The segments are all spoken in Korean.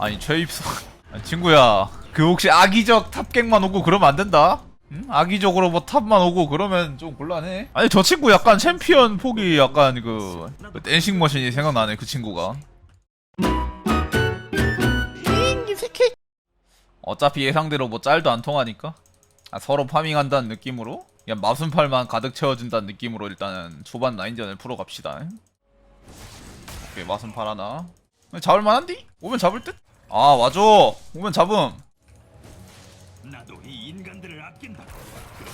아니 최입성. 아니, 친구야. 그 혹시 악의적 탑갱만 오고 그러면 안 된다? 응? 악의적으로 뭐 탑만 오고 그러면 좀 곤란해. 아니 저 친구 약간 챔피언 폭이 약간 그, 그 댄싱 머신이 생각나네 그 친구가. 어차피 예상대로 뭐 짤도 안 통하니까? 아, 서로 파밍한다는 느낌으로? 그냥 마순팔만 가득 채워준다는 느낌으로 일단은 초반 라인전을 풀어갑시다. 오케이 마순팔 하나. 잡을만한디? 오면 잡을 듯? 아 와줘. 오면 잡음. 나도 이 인간들을 아낀다. 그렇게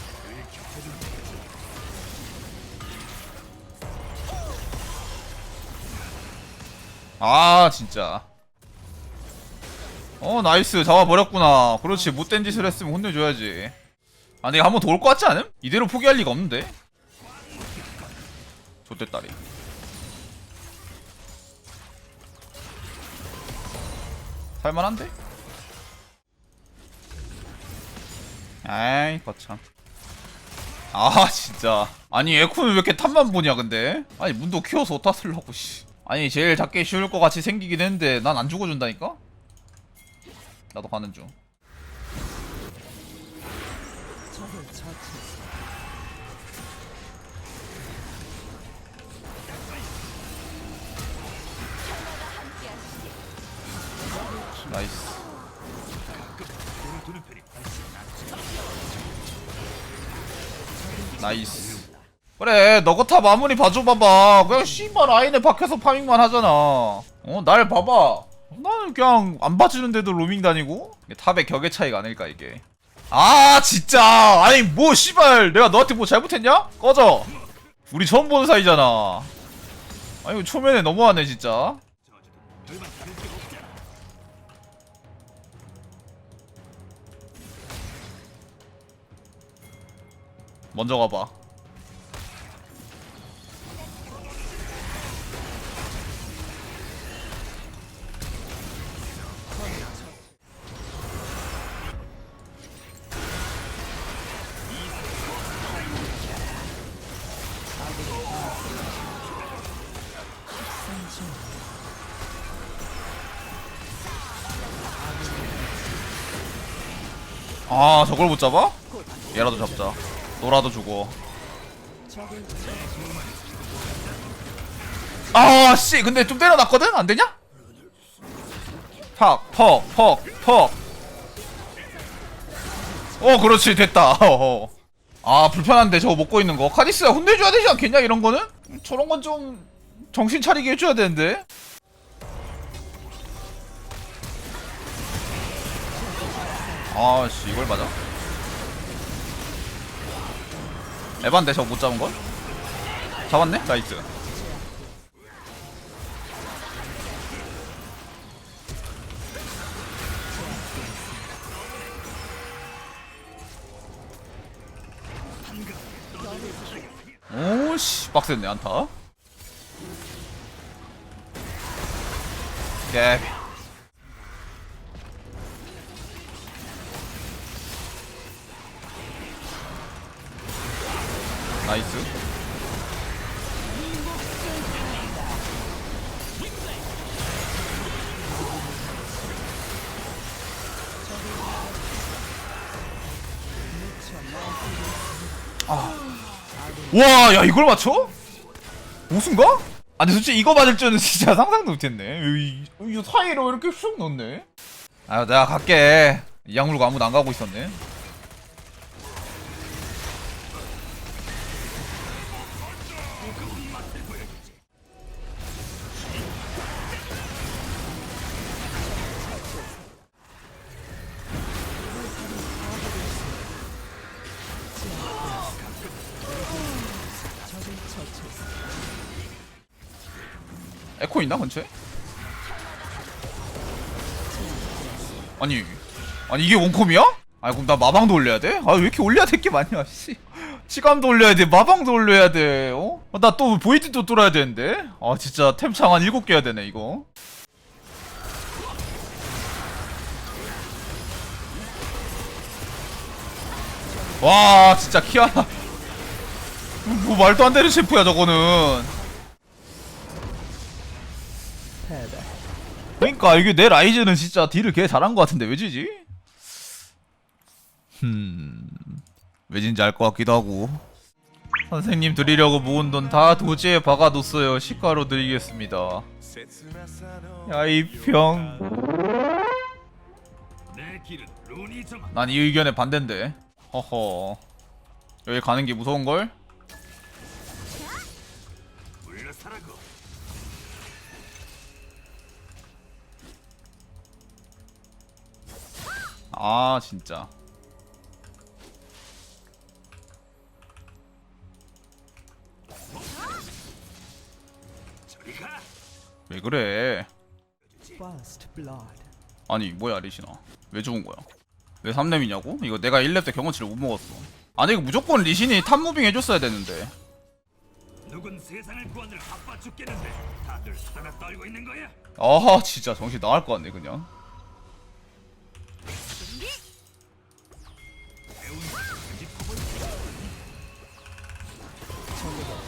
아 진짜. 어 나이스. 잡아버렸구나. 그렇지. 못된 짓을 했으면 혼내줘야지. 아 내가 한번 더 올 것 같지 않음? 이대로 포기할 리가 없는데? 좋댔다리 살만한데? 아이 거참. 아 진짜. 아니 에코는 왜 이렇게 탑만 보냐 근데? 아니 문도 키워서 어디다 쓰려고 씨. 아니 제일 작게 쉬울 것 같이 생기긴 했는데 난 안 죽어준다니까? 나도 가는 중 나이스. 나이스. 그래 너거타 마무리 봐줘봐봐. 그냥 씨발 라인에 박혀서 파밍만 하잖아. 어 날 봐봐. 나는 그냥 안 봐주는데도 로밍 다니고? 탑의 격의 차이가 아닐까 이게. 아 진짜! 아니 뭐 씨발. 내가 너한테 뭐 잘못했냐? 꺼져. 우리 처음 보는 사이잖아. 아니 초면에 너무하네 진짜 먼저 가봐 아 저걸 못 잡아? 얘라도 잡자 너라도 죽어 아씨 근데 좀 때려놨거든? 안되냐? 팍 퍽 퍽 퍽 어 그렇지 됐다 어허. 아 불편한데 저거 먹고 있는 거 카디스야 혼내줘야 되지 않겠냐 이런 거는? 저런 건 좀 정신 차리게 해줘야 되는데 아씨 이걸 맞아? 에반데 저거 못 잡은 걸? 잡았네? 나이스 오씨 빡셌네 안타 깨비 나이스 아. 와, 야 이걸 맞춰? 우승가? 아, 근데 솔직히 이거 맞을 줄은 진짜 상상도 못했네. 이, 이 사이로 이렇게 슉 넣네. 아, 내가 갈게. 이 약물고 아무도 안 가고 있었네. 에코 있나 근처에? 아니 아니 이게 원콤이야? 아 그럼 나 마방도 올려야 돼? 아 왜 이렇게 올려야 될 게 많냐 씨 치감도 올려야 돼 마방도 올려야 돼 어? 나 또 보이드도 뚫어야 되는데 아 진짜 템창 한 7개 해야 되네 이거 와 진짜 키아나 뭐 말도 안 되는 셰프야 저거는 그러니까 이게 내 라이즈는 진짜 딜을 개 잘한 것 같은데 왜 지지? 흠... 왜 진지 알 것 같기도 하고. 선생님 드리려고 모은 돈 다 도지에 박아뒀어요. 시가로 드리겠습니다. 야 이 병... 내 길은 루니 정한 난이 의견에 반대인데. 허허. 여기 가는 게 무서운걸? 아 진짜. 왜 그래. 아니 뭐야 리시나 왜 죽은 거야 왜 3렙이냐고? 이거 내가 1렙 때 경험치를 못 먹었어 아니 이거 무조건 리신이 탑무빙 해줬어야 되는데 누군 세상을 구하느라 바빠 죽겠는데 다들 수다나 떨고 있는 거야? 아 진짜 정신 나갈 것 같네 그냥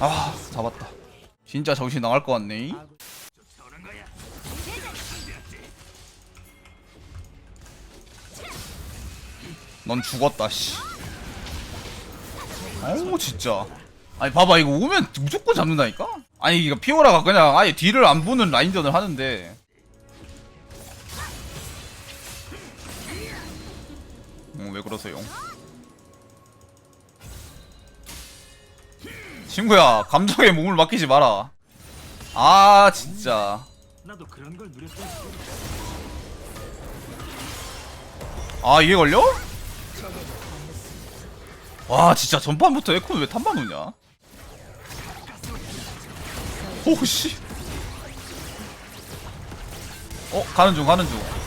아 잡았다 진짜 정신 나갈 것 같네. 넌 죽었다 씨 아우 진짜 아니 봐봐 이거 오면 무조건 잡는다니까? 아니 이거 피오라가 그냥 아예 뒤를 안 보는 라인전을 하는데 어, 왜 그러세요? 친구야 감정에 몸을 맡기지 마라 아 진짜 나도 그런 걸 누렸던 아 이게 걸려? 와 진짜 전판부터 에코는 왜 탐만 오냐? 오씨 어 가는 중 가는 중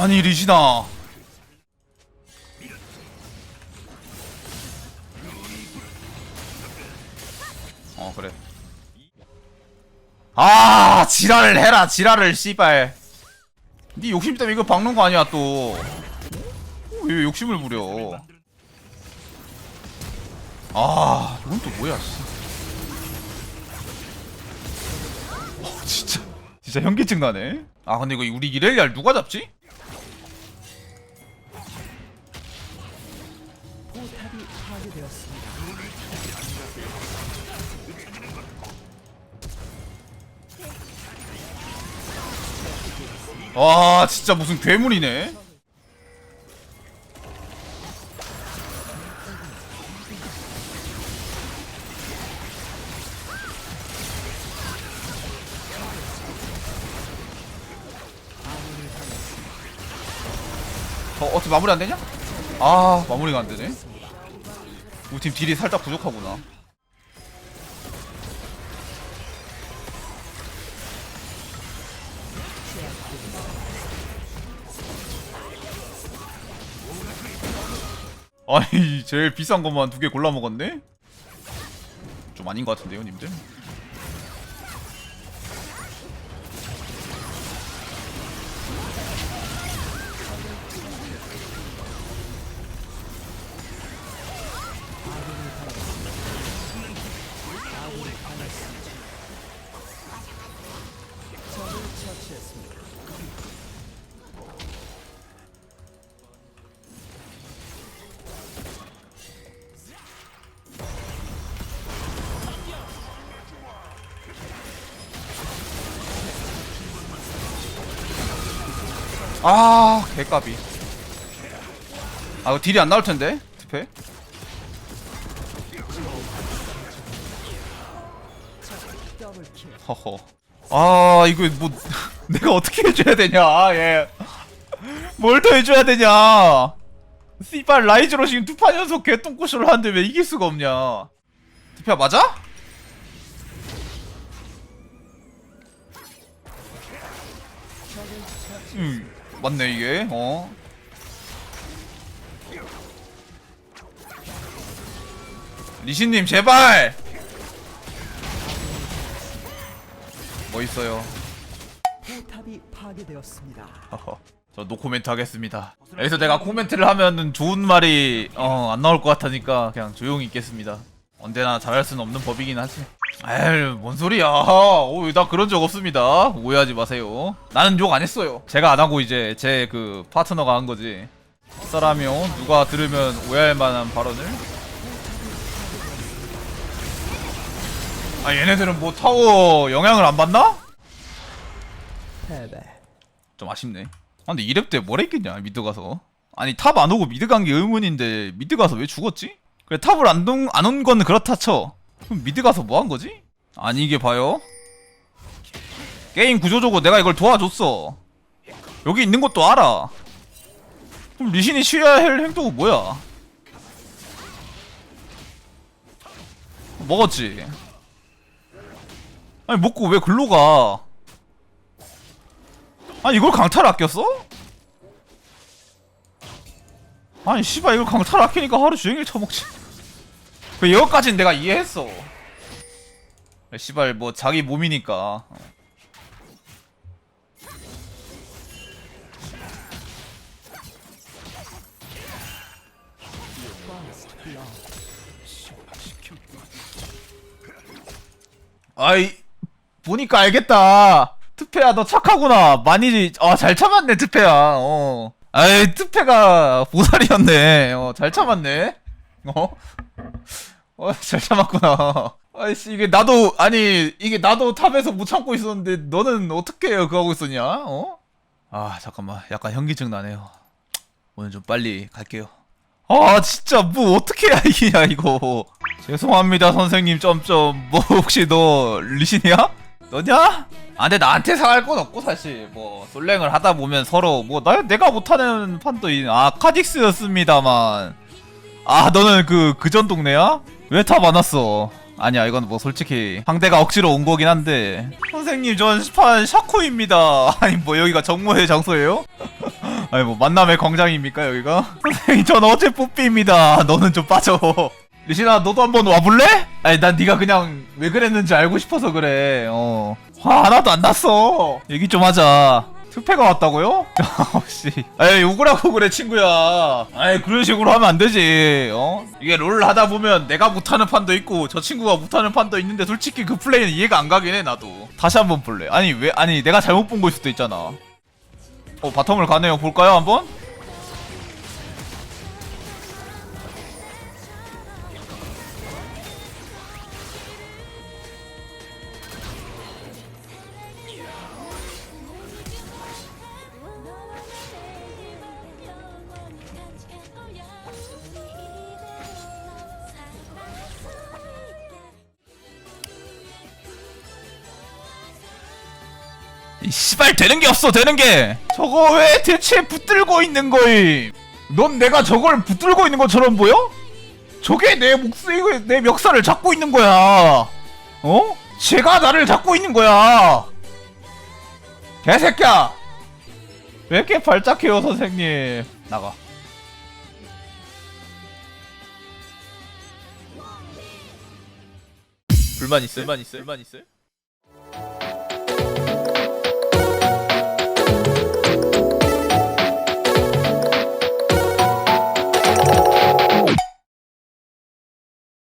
아니 리시나. 어 그래. 아 지랄을 해라 지랄을 씨발. 니 욕심 때문에 이거 박는 거 아니야 또. 왜 욕심을 부려? 아 이건 또 뭐야 씨. 어, 진짜. 진짜 현기증 나네. 아 근데 이거 우리 이렐리알 누가 잡지? 와 진짜 무슨 괴물이네 어, 어떻게 마무리 안 되냐? 아 마무리가 안 되네 우리 팀 딜이 살짝 부족하구나 아니 제일 비싼 것만 두 개 골라 먹었네? 좀 아닌 것 같은데요 님들? 아 개까비. 아 이거 딜이 안 나올 텐데? 투패. 허허. 아 이거 뭐 내가 어떻게 해줘야 되냐 얘뭘 더 해줘야 되냐. 씨발 라이즈로 지금 두 판 연속 개똥꼬쇼를 하는데 왜 이길 수가 없냐. 투패 맞아? 음 맞네 이게 어 리신님 제발 뭐 있어요 포탑이 파괴되었습니다. 허허. 저 노코멘트 하겠습니다. 여기서 내가 코멘트를 하면은 좋은 말이 어, 안 나올 것 같으니까 그냥 조용히 있겠습니다. 언제나 잘할 수는 없는 법이긴 하지. 에이, 뭔 소리야. 오, 나 그런 적 없습니다. 오해하지 마세요. 나는 욕 안 했어요. 제가 안 하고 이제 제 그 파트너가 한 거지. 썰하며 누가 들으면 오해할 만한 발언을. 아, 얘네들은 뭐 타워 영향을 안 받나? 좀 아쉽네. 아, 근데 이랩 때뭘 했겠냐, 미드 가서. 아니, 탑 안 오고 미드 간 게 의문인데, 미드 가서 왜 죽었지? 그래, 탑을 안, 동, 안온 건 그렇다 쳐. 그럼 미드 가서 뭐 한 거지? 아니, 이게 봐요. 게임 구조적으로 내가 이걸 도와줬어. 여기 있는 것도 알아. 그럼 리신이 취해야 할 행동은 뭐야? 먹었지. 아니, 먹고 왜 글로 가? 아니 이걸 강타를 아꼈어? 아니 씨발 이걸 강타를 아끼니까 하루 종일 쳐먹지 그 이거까진 내가 이해했어? 씨발 뭐 자기 몸이니까. 아이 보니까 알겠다. 트페야 너 착하구나. 많이 아잘 참았네 트페야. 어. 아이 트페가 보살이었네. 어잘 참았네. 어 어 잘 참았구나. 아이씨 이게 나도 아니 이게 나도 탑에서 못 참고 있었는데 너는 어떻게 그거 하고 있었냐? 어 아 잠깐만. 약간 현기증 나네요. 오늘 좀 빨리 갈게요. 아 진짜 뭐 어떻게 해야 이기냐 이거. 죄송합니다 선생님. 점점. 뭐 혹시 너 리신이야? 너냐? 아 근데 나한테 상할 건 없고 사실. 뭐 솔랭을 하다 보면 서로. 뭐 나, 내가 못하는 판도 있... 아 카직스였습니다만 아 너는 그 그전 동네야? 왜 탑 안 왔어? 아니야 이건 뭐 솔직히 상대가 억지로 온 거긴 한데 선생님 전판 샤코입니다 아니 뭐 여기가 정모의 장소예요? 아니 뭐 만남의 광장입니까 여기가? 선생님 전 어제 뽀삐입니다 너는 좀 빠져 리신아 너도 한번 와볼래? 아니 난 네가 그냥 왜 그랬는지 알고 싶어서 그래 어화 하나도 안 났어 얘기 좀 하자 특패가 왔다고요? 씨. 에이 욕을하고 그래 친구야 아이 그런 식으로 하면 안 되지 어? 이게 롤 하다 보면 내가 못하는 판도 있고 저 친구가 못하는 판도 있는데 솔직히 그 플레이는 이해가 안 가긴 해 나도 다시 한번 볼래 아니 왜 아니 내가 잘못 본 걸 수도 있잖아 어 바텀을 가네요 볼까요 한번? 씨발 되는 게 없어 되는 게 저거 왜 대체 붙들고 있는 거임 넌 내가 저걸 붙들고 있는 것처럼 보여? 저게 내 목숨 내 멱살을 잡고 있는 거야 어? 제가 나를 잡고 있는 거야 개새끼야 왜 이렇게 발작해요 선생님 나가 불만 있어요? 불만 있어요? 불만 있어요?